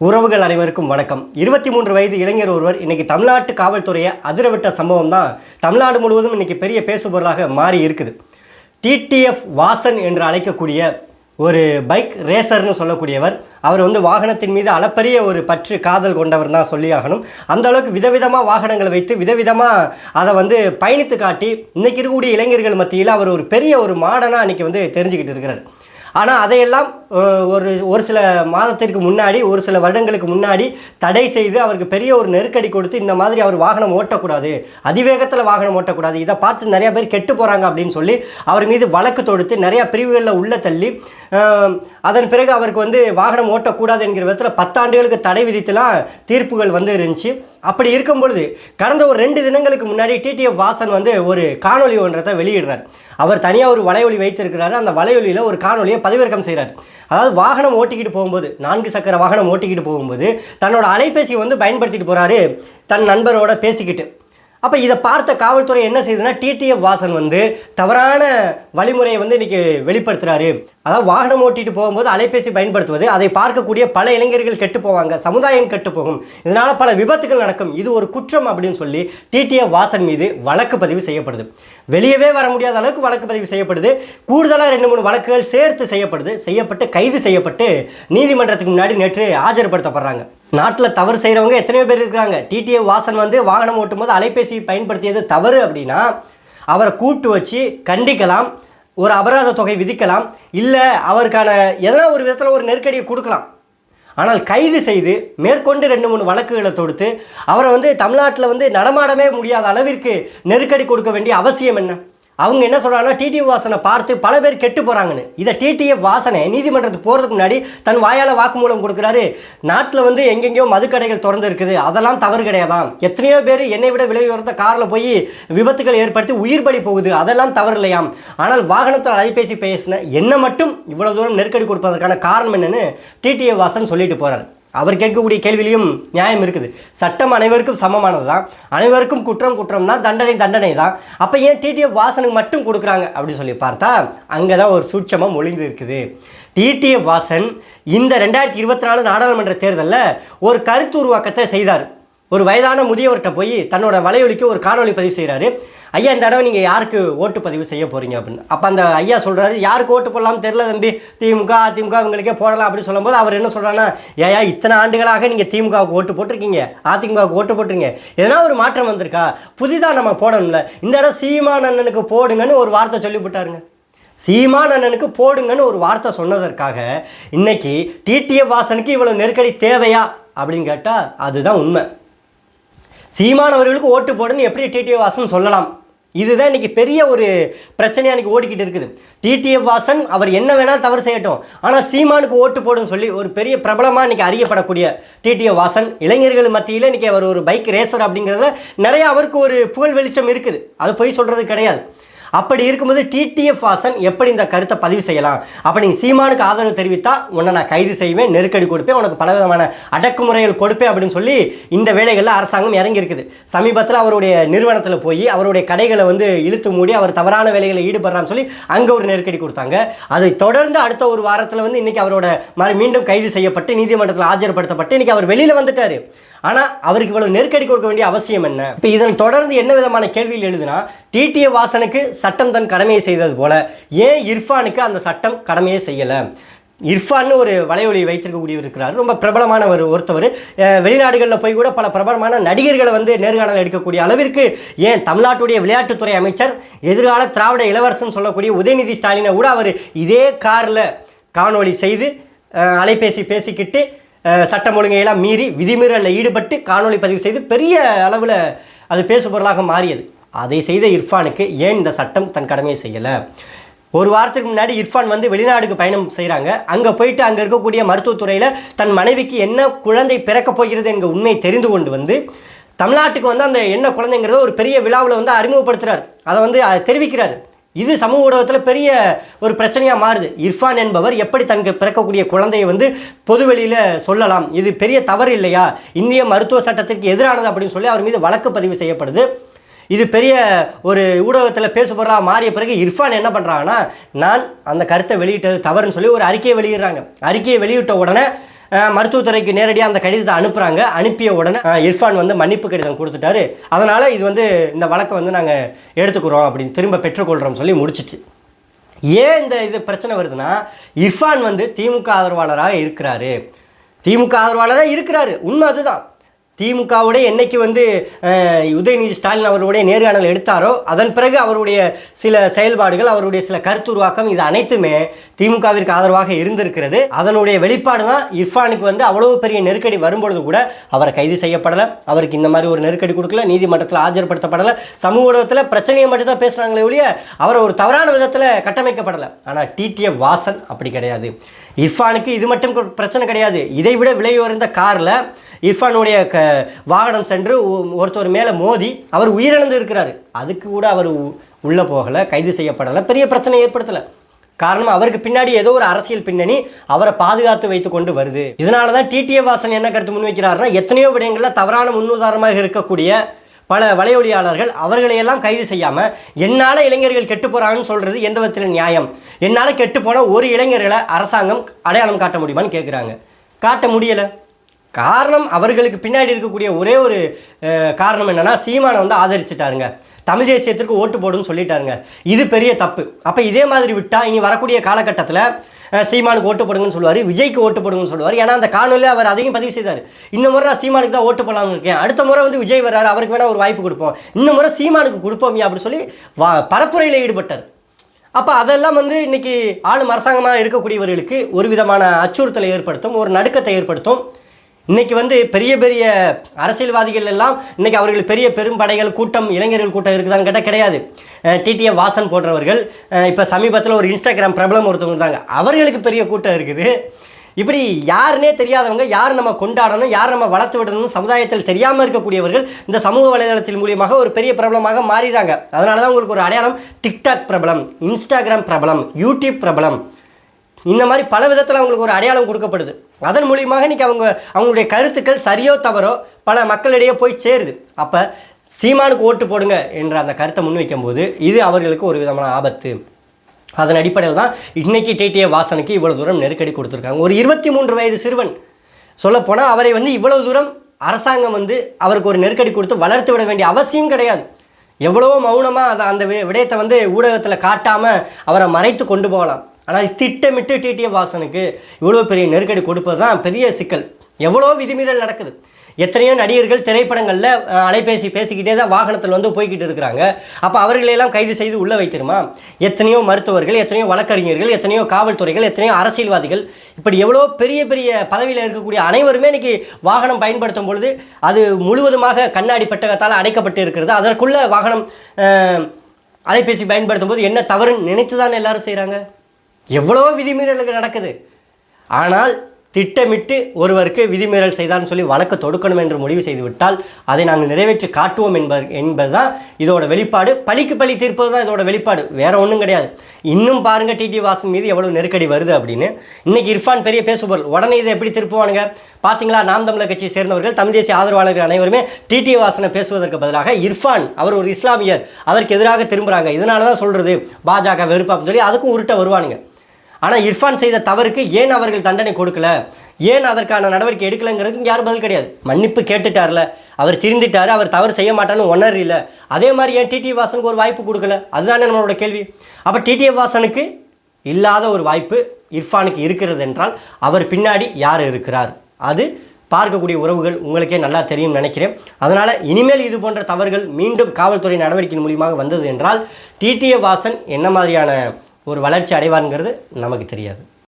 உறவுகள் அனைவருக்கும் வணக்கம். இருபத்தி மூன்று வயது இளைஞர் ஒருவர் இன்னைக்கு தமிழ்நாட்டு காவல்துறையை அதிரவிட்ட சம்பவம் தான் தமிழ்நாடு முழுவதும் இன்னைக்கு பெரிய பேசுபொருளாக மாறி இருக்குது. டிடிஎஃப் வாசன் என்று அழைக்கக்கூடிய ஒரு பைக் ரேசர்னு சொல்லக்கூடியவர் அவர் வந்து வாகனத்தின் மீது அளப்பரிய ஒரு பற்று காதல் கொண்டவர் தான் சொல்லியாகணும் அந்த அளவுக்கு விதவிதமாக வாகனங்களை வைத்து விதவிதமாக அதை வந்து பயணித்து காட்டி இன்றைக்கி இருக்கக்கூடிய இளைஞர்கள் மத்தியில் அவர் ஒரு பெரிய ஒரு மாடனாக இன்றைக்கி வந்து தெரிஞ்சுக்கிட்டு இருக்கிறார். ஆனால் அதையெல்லாம் ஒரு ஒரு சில மாதத்திற்கு முன்னாடி ஒரு சில வருடங்களுக்கு முன்னாடி தடை செய்து அவருக்கு பெரிய ஒரு நெருக்கடி கொடுத்து இந்த மாதிரி அவர் வாகனம் ஓட்டக்கூடாது அதிவேகத்தில் வாகனம் ஓட்டக்கூடாது இதை பார்த்து நிறைய பேர் கெட்டு போகிறாங்க அப்படின்னு சொல்லி அவர் மீது வழக்கு தொடுத்து நிறைய பிரிவுகளில் உள்ள தள்ளி அதன் பிறகு அவருக்கு வந்து வாகனம் ஓட்டக்கூடாது என்கிற விதத்தில் பத்தாண்டுகளுக்கு தடை விதித்துலாம் தீர்ப்புகள் வந்து இருந்துச்சு. அப்படி இருக்கும் பொழுது கடந்த ஒரு ரெண்டு தினங்களுக்கு முன்னாடி டிடிஎஃப் வாசன் வந்து ஒரு காணொளி ஒன்றத்தை வெளியிடுறார். அவர் தனியாக ஒரு வலையொலி வைத்திருக்கிறாரு. அந்த வலையொலியில் ஒரு காணொலியை பதிவிறக்கம் செய்கிறார் அதாவது வாகனம் ஓட்டிக்கிட்டு போகும்போது நான்கு சக்கர வாகனம் ஓட்டிக்கிட்டு போகும்போது தன்னோட அலைபேசியை வந்து பயன்படுத்திட்டு போகிறாரு தன் நண்பரோட பேசிக்கிட்டு. அப்போ இதை பார்த்த காவல்துறை என்ன செய்யுதுன்னா டிடிஎஃப் வாசன் வந்து தவறான வழிமுறையை வந்து இன்றைக்கி வெளிப்படுத்துகிறாரு அதாவது வாகனம் ஓட்டிட்டு போகும்போது அலைபேசி பயன்படுத்துவது அதை பார்க்கக்கூடிய பல இளைஞர்கள் கெட்டு போவாங்க சமுதாயம் கெட்டு போகும். இதனால பல விபத்துகள் நடக்கும். இது ஒரு குற்றம் அப்படின்னு சொல்லி டிடிஏ வாசன் மீது வழக்கு பதிவு செய்யப்படுது. வெளியவே வர முடியாத அளவுக்கு வழக்கு பதிவு செய்யப்படுது. கூடுதலாக ரெண்டு மூணு வழக்குகள் சேர்த்து செய்யப்படுது. செய்யப்பட்டு கைது செய்யப்பட்டு நீதிமன்றத்துக்கு முன்னாடி நேற்று ஆஜர்படுத்தப்படுறாங்க. நாட்டில் தவறு செய்கிறவங்க எத்தனையோ பேர் இருக்கிறாங்க. டிடிஏ வாசன் வந்து வாகனம் ஓட்டும்போது அலைபேசி பயன்படுத்தியது தவறு அப்படின்னா அவரை கூப்பிட்டு வச்சு கண்டிக்கலாம். ஒரு அபராத தொகை விதிக்கலாம் இல்லை அவருக்கான எதனா ஒரு விதத்தில் ஒரு நெருக்கடியை கொடுக்கலாம். ஆனால் கைது செய்து மேற்கொண்டு ரெண்டு மூணு வழக்குகளை தொடுத்து அவரை வந்து தமிழ்நாட்டில் வந்து நடமாடவே முடியாத அளவிற்கு நெருக்கடி கொடுக்க வேண்டிய அவசியம் என்ன? அவங்க என்ன சொல்கிறாங்கன்னா டிடி வாசனை பார்த்து பல பேர் கெட்டு போகிறாங்கன்னு இதை டிடிஎஃப் வாசனை நீதிமன்றத்துக்கு போகிறதுக்கு முன்னாடி தன் வாயால் வாக்குமூலம் கொடுக்குறாரு. நாட்டில் வந்து எங்கெங்கேயோ மதுக்கடைகள் திறந்து இருக்குது அதெல்லாம் தவறு கிடையாதாம். எத்தனையோ பேர் என்னை விட விலை உயர்ந்த காரில் போய் விபத்துகள் ஏற்படுத்தி உயிர் பலி போகுது. அதெல்லாம் தவறு இல்லையாம். ஆனால் வாகனத்தில் அலைபேசி பேசின என்ன மட்டும் இவ்வளோ தூரம் நெருக்கடி கொடுப்பதற்கான காரணம் என்னென்னு டிடிஎஃப் வாசன் சொல்லிட்டு போகிறார் அவர் கேட்கக்கூடிய கேள்வியிலையும் நியாயம் இருக்குது. சட்டம் அனைவருக்கும் சமமானது தான் அனைவருக்கும் குற்றம் குற்றம் தான் தண்டனை தண்டனை தான் அப்போ ஏன் டிடிஎஃப் வாசனுக்கு மட்டும் கொடுக்குறாங்க? அப்படின்னு சொல்லி பார்த்தா அங்கே தான் ஒரு சூட்சமாக ஒளிந்து இருக்குது. டிடிஎஃப் வாசன் இந்த ரெண்டாயிரத்தி இருபத்தி நாலு நாடாளுமன்ற தேர்தலில் ஒரு கருத்து உருவாக்கத்தை செய்தார். ஒரு வயதான முதியவர்கிட்ட போய் தன்னோட வலையொலிக்கு ஒரு காணொளி பதிவு செய்கிறாரு ஐயா இந்த தடவை நீங்கள் யாருக்கு ஓட்டு பதிவு செய்ய போகிறீங்க அப்படின்னு. அப்போ அந்த ஐயா சொல்கிறாரு யாருக்கு ஓட்டு போடலாம்னு தெரில தம்பி. திமுக அதிமுக இவங்களுக்கே போடலாம். அப்படின்னு சொல்லும்போது அவர் என்ன சொல்கிறாருன்னா ஏயா இத்தனை ஆண்டுகளாக நீங்கள் திமுகவுக்கு ஓட்டு போட்டிருக்கீங்க. அதிமுகவுக்கு ஓட்டு போட்டிருக்கீங்க. எதனா ஒரு மாற்றம் வந்திருக்கா? புதிதாக நம்ம போடணும்ல. இந்த இடம் சீமான் அண்ணனுக்கு போடுங்கன்னு ஒரு வார்த்தை சொல்லிவிட்டாருங்க. சீமான் அண்ணனுக்கு போடுங்கன்னு ஒரு வார்த்தை சொன்னதற்காக இன்னைக்கு டிடிஎஃப் வாசனுக்கு இவ்வளோ நெருக்கடி தேவையா? அப்படின்னு கேட்டால் அதுதான் உண்மை. சீமான் அவர்களுக்கு ஓட்டு போடுன்னு எப்படி டிடிஎஃப் வாசன் சொல்லலாம்? இதுதான் இன்றைக்கி பெரிய ஒரு பிரச்சனையாக இன்றைக்கி ஓடிக்கிட்டு இருக்குது. டிடிஎஃப் வாசன் அவர் என்ன வேணால் தவறு செய்யட்டும். ஆனால் சீமானுக்கு ஓட்டு போடுன்னு சொல்லி ஒரு பெரிய பிரபலமாக இன்றைக்கி அறியப்படக்கூடிய டிடிஎஃப் வாசன் இளைஞர்கள் மத்தியில் இன்றைக்கி அவர் ஒரு பைக் ரேசர் அப்படிங்கிறதுல நிறைய அவருக்கு ஒரு புகழ் வெளிச்சம் இருக்குது. அது போய் சொல்கிறது கிடையாது. அப்படி இருக்கும்போது டிடிஎஃப் வாசன் எப்படி இந்த கருத்தை பதிவு செய்யலாம்? அப்போ நீங்கள் சீமானுக்கு ஆதரவு தெரிவித்தால் உன்னை நான் கைது செய்வேன் நெருக்கடி கொடுப்பேன் உனக்கு பலவிதமான அடக்குமுறைகள் கொடுப்பேன் அப்படின்னு சொல்லி இந்த வேலைகளில் அரசாங்கம் இறங்கி இருக்குது சமீபத்தில் அவருடைய நிறுவனத்தில் போய் அவருடைய கடைகளை வந்து இழுத்து மூடி அவர் தவறான வேலைகளில் ஈடுபடுறான்னு சொல்லி அங்கே ஒரு நெருக்கடி கொடுத்தாங்க. அதை தொடர்ந்து அடுத்த ஒரு வாரத்தில் வந்து இன்றைக்கி அவரோட மறு மீண்டும் கைது செய்யப்பட்டு நீதிமன்றத்தில் ஆஜர்படுத்தப்பட்டு இன்றைக்கி அவர் வெளியில் வந்துட்டார். ஆனால் அவருக்கு இவ்வளவு நெருக்கடி கொடுக்க வேண்டிய அவசியம் என்ன? இப்போ இதன் தொடர்ந்து என்ன விதமான கேள்வியில் எழுதுனா டிடிஏ வாசனுக்கு சட்டம் தன் கடமையை செய்தது போல ஏன் இர்ஃபானுக்கு அந்த சட்டம் கடமையே செய்யலை? இர்ஃபான்னு ஒரு வலையொலி வைத்திருக்கக்கூடியவர் இருக்கிறார். ரொம்ப பிரபலமான ஒரு ஒருத்தவர். வெளிநாடுகளில் போய் கூட பல பிரபலமான நடிகர்களை வந்து நேர்காணல் எடுக்கக்கூடிய அளவிற்கு ஏன் தமிழ்நாட்டுடைய விளையாட்டுத்துறை அமைச்சர் எதிர்கால திராவிட இளவரசன் சொல்லக்கூடிய உதயநிதி ஸ்டாலினை கூட அவர் இதே காரில் காணொளி செய்து அலைபேசி பேசிக்கிட்டு சட்டம் ஒழுங்கையெல்லாம் மீறி விதிமீறலில் ஈடுபட்டு காணொளி பதிவு செய்து பெரிய அளவில் அது பேசுபொருளாக மாறியது. அதை செய்த இர்ஃபானுக்கு ஏன் இந்த சட்டம் தன் கடமையை செய்யலை? ஒரு வாரத்துக்கு முன்னாடி இர்ஃபான் வந்து வெளிநாடுக்கு பயணம் செய்கிறாங்க அங்கே போயிட்டு அங்கே இருக்கக்கூடிய மருத்துவத்துறையில் தன் மனைவிக்கு என்ன குழந்தை பிறக்கப் போகிறது என்கிற உண்மை தெரிந்து கொண்டு வந்து தமிழ்நாட்டுக்கு வந்து அந்த என்ன குழந்தைங்கிறத ஒரு பெரிய விழாவில் வந்து அறிமுகப்படுத்துகிறார் அதை வந்து தெரிவிக்கிறார். இது சமூக ஊடகத்தில் பெரிய ஒரு பிரச்சனையாக மாறுது. இர்ஃபான் என்பவர் எப்படி தனக்கு பிறக்கக்கூடிய குழந்தையை வந்து பொதுவெளியில் சொல்லலாம்? இது பெரிய தவறு இல்லையா? இந்திய மருத்துவ சட்டத்திற்கு எதிரானது அப்படின்னு சொல்லி அவர் மீது வழக்கு பதிவு செய்யப்படுது. இது பெரிய ஒரு ஊடகத்தில் பேசப்படுறா மாறிய பிறகு இர்ஃபான் என்ன பண்ணுறாங்கன்னா நான் அந்த கருத்தை வெளியிட்டது தவறுன்னு சொல்லி ஒரு அறிக்கையை வெளியிடுறாங்க. அறிக்கையை வெளியிட்ட உடனே மருத்துவத்துறைக்கு நேரடியாக அந்த கடிதத்தை அனுப்புகிறாங்க அனுப்பிய உடனே இர்ஃபான் வந்து மன்னிப்பு கடிதம் கொடுத்துட்டாரு. அதனால் இது வந்து இந்த வழக்கை வந்து நாங்கள் எடுத்துக்கிறோம் அப்படின்னு திரும்ப பெற்றுக்கொள்கிறோம் சொல்லி முடிச்சிச்சு. ஏன் இந்த இது பிரச்சனை வருதுன்னா இர்ஃபான் வந்து திமுக ஆதரவாளராக இருக்கிறாரு. திமுக ஆதரவாளராக இருக்கிறாரு. உண்மை அதுதான். திமுகவுடைய என்னைக்கு வந்து உதயநிதி ஸ்டாலின் அவருடைய நேர்காணல் எடுத்தாரோ அதன் பிறகு அவருடைய சில செயல்பாடுகள் அவருடைய சில கருத்துருவாக்கம் இது அனைத்துமே திமுகவிற்கு ஆதரவாக இருந்திருக்கிறது. அதனுடைய வெளிப்பாடு தான் இர்ஃபானுக்கு வந்து அவ்வளவு பெரிய நெருக்கடி வரும்பொழுது கூட அவரை கைது செய்யப்படலை. அவருக்கு இந்த மாதிரி ஒரு நெருக்கடி கொடுக்கல நீதிமன்றத்தில் ஆஜர்படுத்தப்படலை. சமூக ஊடகத்தில் பிரச்சனையை மட்டும் தான் பேசுகிறாங்களே ஒழிய அவரை ஒரு தவறான விதத்தில் கட்டமைக்கப்படலை. ஆனால் டிடிஎஃப் வாசன் அப்படி கிடையாது. இர்ஃபானுக்கு இது மட்டும் பிரச்சனை கிடையாது. இதை விட விலை உயர்ந்த காரில் இர்ஃபானுடைய க வாகனம் சென்று ஒ- ஒருத்தர் மேலே மோதி அவர் உயிரிழந்து இருக்கிறாரு. அதுக்கு கூட அவர் உ- உள்ளே போகலை கைது செய்யப்படலை பெரிய பிரச்சனை ஏற்படுத்தலை. காரணம் அவருக்கு பின்னாடி ஏதோ ஒரு அரசியல் பின்னணி அவரை பாதுகாத்து வைத்து கொண்டு வருது. இதனால தான் டிடிஏ வாசன் என்ன கருத்து முன்வைக்கிறாருன்னா எத்தனையோ விடயங்களில் தவறான முன்னுதாரணமாக இருக்கக்கூடிய பல வலையொலியாளர்கள் அவர்களையெல்லாம் கைது செய்யாமல் என்னால் இளைஞர்கள் கெட்டு போகிறாங்கன்னு சொல்கிறது எந்த விதத்தில் நியாயம். என்னால் கெட்டு போன ஒரு இளைஞர்களை அரசாங்கம் அடையாளம் காட்ட முடியுமான்னு கேட்குறாங்க காட்ட முடியலை. காரணம் அவர்களுக்கு பின்னாடி இருக்கக்கூடிய ஒரே ஒரு காரணம் என்னன்னா சீமானை வந்து ஆதரிச்சிட்டாருங்க. தமிழ் தேசியத்திற்கு ஓட்டு போடுன்னு சொல்லிட்டாருங்க. இது பெரிய தப்பு. அப்போ இதே மாதிரி விட்டால் இனி வரக்கூடிய காலகட்டத்தில் சீமானுக்கு ஓட்டு போடுங்கன்னு சொல்லுவார் விஜய்க்கு ஓட்டு போடுங்கன்னு சொல்லுவார். ஏன்னா அந்த காணொலியில் அவர் அதையும் பதிவு செய்தார். இந்த முறை நான் சீமானுக்கு தான் ஓட்டு போடலாம்னு இருக்கேன். அடுத்த முறை வந்து விஜய் வர்றாரு அவருக்கு வேணால் ஒரு வாய்ப்பு கொடுப்போம். இந்த முறை சீமானுக்கு கொடுப்போம் அப்படின்னு சொல்லி வா பரப்புரையில் ஈடுபட்டார். அப்போ அதெல்லாம் வந்து இன்னைக்கு ஆளும் அரசாங்கமாக இருக்கக்கூடியவர்களுக்கு ஒரு விதமான அச்சுறுத்தலை ஏற்படுத்தும் ஒரு நடுக்கத்தை ஏற்படுத்தும். இன்னைக்கு வந்து பெரிய பெரிய அரசியல்வாதிகள் எல்லாம் இன்னைக்கு அவர்களுக்கு பெரிய பெரும்படைகள் கூட்டம் இளைஞர்கள் கூட்டம் இருக்குதான்னு கேட்டால் கிடையாது. டிடிஎம் வாசன் போன்றவர்கள் இப்போ சமீபத்தில் ஒரு இன்ஸ்டாகிராம் பிரபலம் ஒருத்தவங்க இருந்தாங்க. அவர்களுக்கு பெரிய கூட்டம் இருக்குது. இப்படி யாருனே தெரியாதவங்க யார் நம்ம கொண்டாடணும் யார் நம்ம வளர்த்து விடணும் சமுதாயத்தில் தெரியாமல் இருக்கக்கூடியவர்கள் இந்த சமூக வலைதளத்தின் மூலியமாக ஒரு பெரிய பிரபலமாக மாறிடுறாங்க. அதனால தான் உங்களுக்கு ஒரு அடையாளம் டிக்டாக் பிரபலம் இன்ஸ்டாகிராம் பிரபலம் யூடியூப் பிரபலம். இந்த மாதிரி பல விதத்தில் அவங்களுக்கு ஒரு அடையாளம் கொடுக்கப்படுது. அதன் மூலியமாக இன்னைக்கு அவங்க அவங்களுடைய கருத்துக்கள் சரியோ தவறோ பல மக்களிடையே போய் சேருது. அப்போ சீமானுக்கு ஓட்டு போடுங்க என்ற அந்த கருத்தை முன்வைக்கும் போது இது அவர்களுக்கு ஒரு விதமான ஆபத்து. அதன் அடிப்படையில் தான் இன்னைக்கு டிடிஏ வாசனுக்கு இவ்வளோ தூரம் நெருக்கடி கொடுத்துருக்காங்க. ஒரு இருபத்தி மூன்று வயது சிறுவன். சொல்லப்போனால் அவரை வந்து இவ்வளோ தூரம் அரசாங்கம் வந்து அவருக்கு ஒரு நெருக்கடி கொடுத்து வளர்த்து விட வேண்டிய அவசியம் கிடையாது. எவ்வளவோ மௌனமாக அதை அந்த வி- விடயத்தை வந்து ஊடகத்தில் காட்டாமல் அவரை மறைத்து கொண்டு போகலாம். ஆனால் திட்டமிட்டு டிடிஎம் வாசனுக்கு இவ்வளோ பெரிய நெருக்கடி கொடுப்பது தான் பெரிய சிக்கல். எவ்வளோ விதிமீறல் நடக்குது. எத்தனையோ நடிகர்கள் திரைப்படங்களில் அலைபேசி பேசிக்கிட்டே தான் வாகனத்தில் வந்து போய்கிட்டு இருக்கிறாங்க. அப்போ அவர்களையெல்லாம் கைது செய்து உள்ளே வைக்கணுமா? எத்தனையோ மருத்துவர்கள் எத்தனையோ வழக்கறிஞர்கள் எத்தனையோ காவல்துறைகள் எத்தனையோ அரசியல்வாதிகள் இப்படி எவ்வளோ பெரிய பெரிய பதவியில் இருக்கக்கூடிய அனைவருமே இன்றைக்கி வாகனம் பயன்படுத்தும் பொழுது அது முழுவதுமாக கண்ணாடி பெட்டகத்தால் அடைக்கப்பட்டு இருக்கிறது. அதற்குள்ளே வாகனம் அலைபேசி பயன்படுத்தும் போது என்ன தவறுன்னு நினைத்து தானே எல்லாரும் செய்கிறாங்க எவ்வளோ விதிமீறல்கள் நடக்குது. ஆனால் திட்டமிட்டு ஒருவருக்கு விதிமீறல் செய்தார்னு சொல்லி வழக்கு தொடுக்கணும் என்று முடிவு செய்துவிட்டால் அதை நாங்கள் நிறைவேற்றி காட்டுவோம் என்பது என்பதுதான் இதோட வெளிப்பாடு. பழிக்கு பழி தீர்ப்பது தான் இதோட வெளிப்பாடு. வேற ஒன்றும் கிடையாது. இன்னும் பாருங்க டிடி வாசன் மீது எவ்வளவு நெருக்கடி வருது அப்படின்னு. இன்னைக்கு இர்ஃபான் பெரிய பேசுபொருள். உடனே இதை எப்படி திருப்புவானுங்க? பார்த்தீங்களா நாம் தமிழர் கட்சியை சேர்ந்தவர்கள் தமிழ் தேசிய ஆதரவாளர்கள் அனைவருமே டிடி வாசனை பேசுவதற்கு பதிலாக இர்ஃபான் அவர் ஒரு இஸ்லாமியர் அதற்கு எதிராக திரும்புகிறாங்க இதனால தான் சொல்கிறது பாஜக வெறுப்பு அப்படின்னு சொல்லி அதுக்கும் உருட்ட வருவானுங்க. ஆனால் இர்ஃபான் செய்த தவறுக்கு ஏன் அவர்கள் தண்டனை கொடுக்கல? ஏன் அதற்கான நடவடிக்கை எடுக்கலைங்கிறதுக்கு யாரும் பதில் கிடையாது. மன்னிப்பு கேட்டுட்டார்ல. அவர் திருந்திட்டார் அவர் தவறு செய்ய மாட்டான்னு உணரல அதே மாதிரி ஏன் டிடி வாசனுக்கு ஒரு வாய்ப்பு கொடுக்கல? அதுதானே நம்மளோட கேள்வி. அப்போ டிடி வாசனுக்கு இல்லாத ஒரு வாய்ப்பு இர்ஃபானுக்கு இருக்கிறது என்றால் அவர் பின்னாடி யார் இருக்கிறார்? அது பார்க்கக்கூடிய உறவுகள் உங்களுக்கே நல்லா தெரியும் நினைக்கிறேன். அதனால் இனிமேல் இது போன்ற தவறுகள் மீண்டும் காவல்துறை நடவடிக்கை மூலியமாக வந்தது என்றால் டிடிஏ வாசன் என்ன மாதிரியான ஒரு வளர்ச்சி அடைவாருங்கிறது நமக்கு தெரியாது.